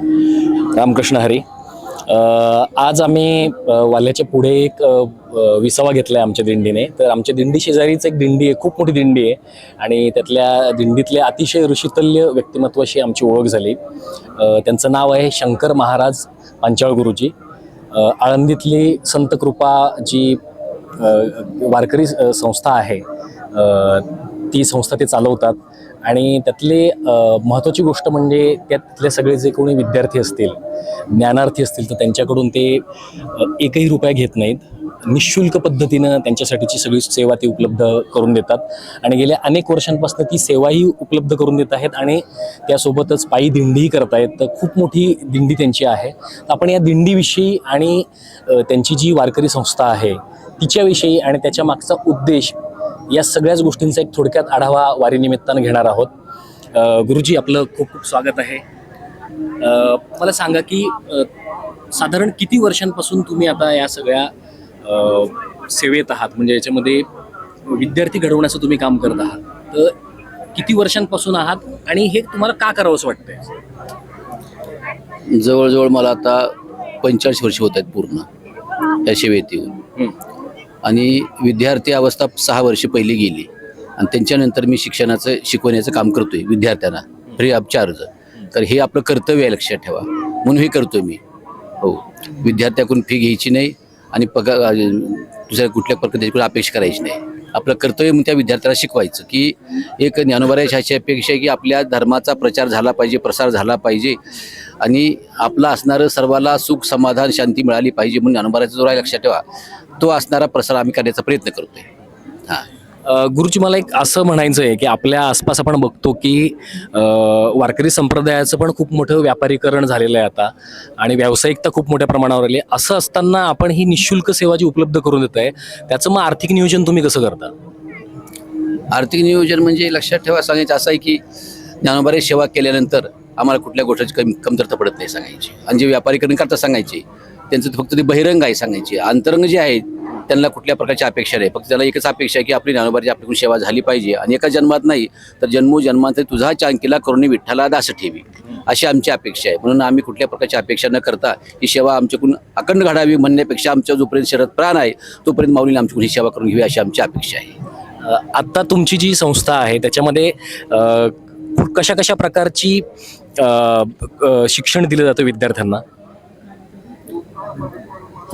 रामकृष्ण हरी. आज आम्ही वाल्याच्या पुढे एक विसावा घेतला आहे आमच्या दिंडीने. तर आमच्या दिंडी शेजारीच एक दिंडी आहे खूप मोठी दिंडी आहे. आणि त्यातल्या दिंडीतल्या अतिशय ऋषितल्य व्यक्तिमत्वाशी आमची ओळख झाली. त्यांचं नाव आहे शंकर महाराज पांचाळ गुरुजी. आळंदीतली संत कृपा जी वारकरी संस्था आहे ती संस्था ते चालवतात. आणि त्यातले महत्त्वाची गोष्ट म्हणजे त्यातले सगळे जे कोणी विद्यार्थी असतील ज्ञानार्थी असतील तर त्यांच्याकडून ते एकही रुपया घेत नाहीत. निशुल्क पद्धतीनं त्यांच्यासाठीची सगळी सेवा ती उपलब्ध करून देतात. आणि गेल्या अनेक वर्षांपासून ती सेवाही उपलब्ध करून देत आहेत आणि त्यासोबतच पायी दिंडीही करत आहेत तर खूप मोठी दिंडी त्यांची आहे. आपण या दिंडीविषयी आणि त्यांची जी वारकरी संस्था आहे तिच्याविषयी आणि त्याच्या मागचा उद्देश या सगळ्याच गोष्टींचा एक थोडक्यात आढावा वारीनिमित्तानं घेणार आहोत. गुरुजी आपलं खूप खूप स्वागत आहे. मला सांगा की साधारण किती वर्षांपासून तुम्ही आता या सगळ्या सेवेत आहात? म्हणजे याच्यामध्ये विद्यार्थी घडवण्याचं तुम्ही काम करत आहात. तर किती वर्षांपासून आहात आणि हे तुम्हाला का करावं असं वाटतंय? जवळजवळ मला आता पंचेचाळीस वर्ष होत आहेत पूर्ण या सेवेत येऊन. आणि विद्यार्थी अवस्था सहा वर्ष पहिली गेली. आणि त्यांच्यानंतर मी शिक्षणाचं शिकवण्याचं काम करतोय विद्यार्थ्यांना. फ्री ऑफ चार्ज तर हे आपलं कर्तव्य आहे लक्षात ठेवा. म्हणून हे करतोय मी. हो. विद्यार्थ्याकडून फी घ्यायची नाही आणि पगार दुसऱ्या कुठल्या प्रकारे त्याच्याकडे अपेक्षा करायची नाही. आपलं कर्तव्य म्हणून त्या विद्यार्थ्याला शिकवायचं की एक ज्ञानोबराच्या अशी अपेक्षा आहे की आपल्या धर्माचा प्रचार झाला पाहिजे प्रसार झाला पाहिजे आणि आपला असणारं सर्वाला सुख समाधान शांती मिळाली पाहिजे म्हणून ज्ञानोबराचा जो आहे लक्षात ठेवा तो असणारा प्रसार आम्ही करण्याचा प्रयत्न करतोय. हां. गुरुजी मला एक असं म्हणायचं आहे की आपल्या आसपास आपण बघतो की वारकरी संप्रदायाचं पण खूप मोठं व्यापारीकरण झालेलं आहे आता आणि व्यावसायिकता खूप मोठ्या प्रमाणावर आली आहे. असं असताना आपण ही निशुल्क सेवा जी उपलब्ध करून देत आहे त्याचं मग आर्थिक नियोजन तुम्ही कसं करता? आर्थिक नियोजन म्हणजे लक्षात ठेवा सांगायचं असं आहे की ज्ञानोबारी सेवा केल्यानंतर आम्हाला कुठल्या गोष्टीची कमी कमतरता पडत नाही सांगायची. आणि जे व्यापारीकरण करता सांगायचे त्यांचं तर फक्त ते बहिरंग आहे सांगायचे. अंतरंग जे आहेत त्यांना कुठल्या प्रकारची अपेक्षा नाही. फक्त त्याला एकच अपेक्षा आहे की आपली ज्ञानोबाची आपल्याकडून सेवा झाली पाहिजे. आणि एका जन्मात नाही तर जन्मो जन्मोजन्मात तुझा चांकीला करुणी विठ्ठला दास ठेवी. अशी आमची अपेक्षा आहे. म्हणून आम्ही कुठल्या प्रकारची अपेक्षा न करता ही सेवा आमच्याकडून अखंड घडावी म्हणण्यापेक्षा आमच्या जोपर्यंत शरद प्राण आहे तोपर्यंत माऊलीने आमच्याकडून ही सेवा करून घ्यावी अशी आमची अपेक्षा आहे. आत्ता तुमची जी संस्था आहे त्याच्यामध्ये कशा कशा प्रकारची शिक्षण दिलं जातं विद्यार्थ्यांना?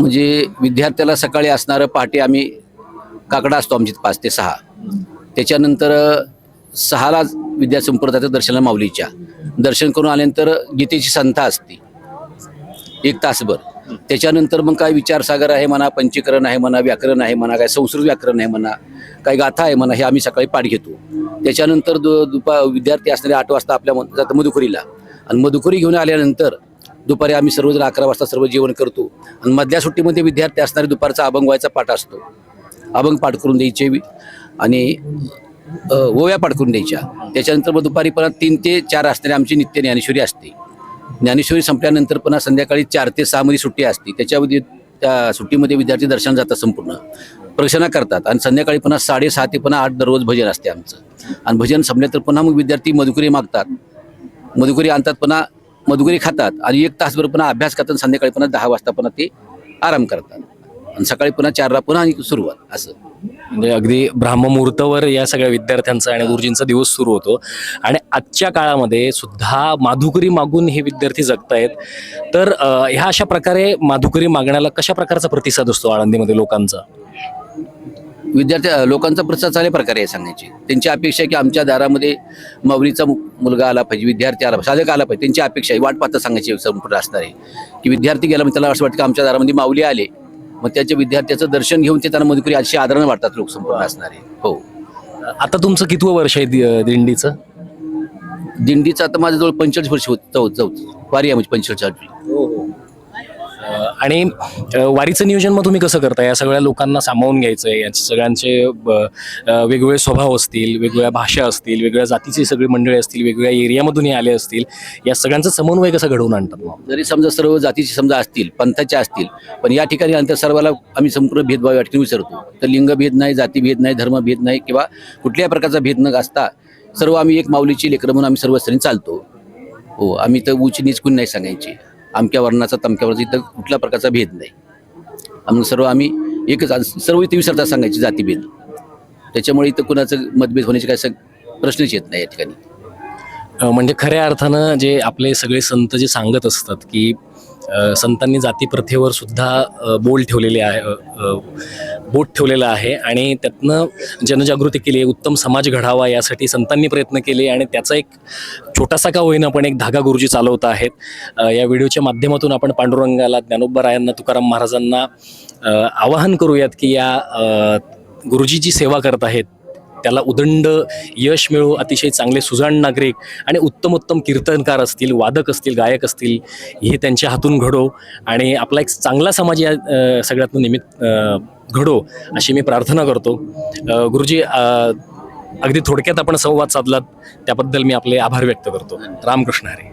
म्हणजे विद्यार्थ्याला सकाळी असणारं पहाटे आम्ही काकडा असतो आमची पाच ते सहा. त्याच्यानंतर अ, सहाला विद्यासंप्रदायाचं दर्शनाला माऊलीच्या. दर्शन करून आल्यानंतर गीतेची संथा असते. एक तासभर. त्याच्यानंतर मग काय विचारसागर आहे म्हणा पंचीकरण आहे म्हणा व्याकरण आहे म्हणा काय संस्कृत व्याकरण आहे म्हणा काय गाथा आहे म्हणा हे आम्ही सकाळी पाठ घेतो. त्याच्यानंतर दु दुपा विद्यार्थी असणारे आठ वाजता आपल्या म- जातं मधुकुरीला. आणि मधुकुरी घेऊन आल्यानंतर दुपारी आम्ही सर्वजण अकरा वाजता सर्व जेवण करतो. आणि मधल्या सुट्टीमध्ये विद्यार्थी असणारे दुपारचा अभंग व्हायचा पाठ असतो. अभंग पाठ करून द्यायचे आणि ओव्या पाठ करून द्यायच्या. त्याच्यानंतर मग दुपारी परत तीन ते चार असणारी आमची नित्य ज्ञानेश्वरी असते. ज्ञानेश्वरी संपल्यानंतर पुन्हा संध्याकाळी चार ते सहामध्ये सुट्टी असते. त्याच्यामध्ये त्या सुट्टीमध्ये विद्यार्थी दर्शन जातात संपूर्ण. प्रदर्शना करतात. आणि संध्याकाळी पुन्हा साडेसहा ते पुन्हा आठ दररोज भजन असते आमचं. आणि भजन संपलं तर पुन्हा मग विद्यार्थी मधुकरी मागतात. मधुकरी आणतात पुन्हा मधुकरी खातात आणि एक तासभर पुन्हा अभ्यास करतात संध्याकाळी पुन्हा दहा वाजता पुन्हा ते आराम करतात. आणि सकाळी पुन्हा चारला पुन्हा आणि सुरुवात असं. म्हणजे अगदी ब्राह्ममुहूर्तावर या सगळ्या विद्यार्थ्यांचा आणि गुरुजींचा दिवस सुरू होतो. आणि आजच्या काळामध्ये सुद्धा माधुकरी मागून हे विद्यार्थी जगतायत. तर ह्या अशा प्रकारे माधुकरी मागण्याला कशा प्रकारचा प्रतिसाद असतो आळंदीमध्ये लोकांचा? विद्यार्थी लोकांचा प्रतिसाद चांगल्या प्रकारे आहे सांगायची त्यांची अपेक्षा आहे की आमच्या दारामध्ये माऊलीचा मुलगा आला पाहिजे विद्यार्थी आला पाहिजे साधक आला पाहिजे त्यांची अपेक्षा आहे. वाट पाहता सांगायची संपूर्ण असणार आहे. की विद्यार्थी गेला म्हणजे त्याला असं वाटतं की आमच्या दारामध्ये माऊली आले. मग त्याच्या विद्यार्थ्याचं दर्शन घेऊन ते त्यांना मधुकरी अशी आदरण वाटतात लोक संपूर्ण असणारे हो. आता तुमचं कितवं वर्ष आहे दिंडीचं? दिंडीचं आता माझं जवळ पंचेचाळीस वर्ष होत चौ चौ वारी आहे म्हणजे पंचेचाळीस. आणि वारीचं नियोजन मग तुम्ही कसं करता? या सगळ्या लोकांना सामावून घ्यायचं आहे याचे सगळ्यांचे ब- वेगवेगळे स्वभाव असतील वेगवेगळ्या भाषा असतील वेगवेगळ्या जातीची सगळी मंडळी असतील वेगवेगळ्या एरियामधून हे आले असतील या सगळ्यांचं समन्वय कसं घडवून आणतात मग? जरी समजा सर्व जातीचे समजा असतील पंथाच्या असतील पण या ठिकाणी अंतर सर्वाला आम्ही संपूर्ण भेदभाव या ठिकाणी विसरतो. तर लिंगभेद नाही जातीभेद नाही धर्मभेद नाही किंवा कुठल्याही प्रकारचा भेद न असता सर्व आम्ही एक माऊलीची लेकरं म्हणून आम्ही सर्व स्तरी चालतो. हो आम्ही तर उच नीच कुणी नाही सांगायची. अमक्या वर्णाचा तमक्या वर्णाचा इथं कुठल्या प्रकारचा भेद नाही. आम्ही सर्व आम्ही एकच सर्व इथे विसरता सांगायची जातीभेद त्याच्यामुळे इथं कुणाचं मतभेद होण्याचे काय प्रश्नच येत नाही या ठिकाणी. म्हणजे खऱ्या अर्थानं जे आपले सगळे संत जे सांगत असतात की संतांनी जातीप्रथेवर सुद्धा बोल ठेवलेले आहे बोट ठेवलेलं आहे आणि त्यातनं जनजागृती केली आहे उत्तम समाज घडावा यासाठी संतांनी प्रयत्न केले आणि त्याचा एक छोटासा का होईना पण एक धागा गुरुजी चालवत आहेत. या व्हिडिओच्या माध्यमातून आपण पांडुरंगाला ज्ञानोबा रायांना तुकाराम महाराजांना आवाहन करूयात की या गुरुजी जी सेवा करत आहेत. त्याला उदंड यश मिळो अतिशय चांगले सुजाण नागरिक आणि उत्तमोत्तम कीर्तनकार असतील वादक असतील गायक असतील हे त्यांच्या हातून घडो आणि आपला एक चांगला समाज या सगळ्यातून निमित्त घडो अशी मी प्रार्थना करतो. गुरुजी अगदी थोडक्यात आपण संवाद साधलात त्याबद्दल मी आपले आभार व्यक्त करतो. रामकृष्ण हरी.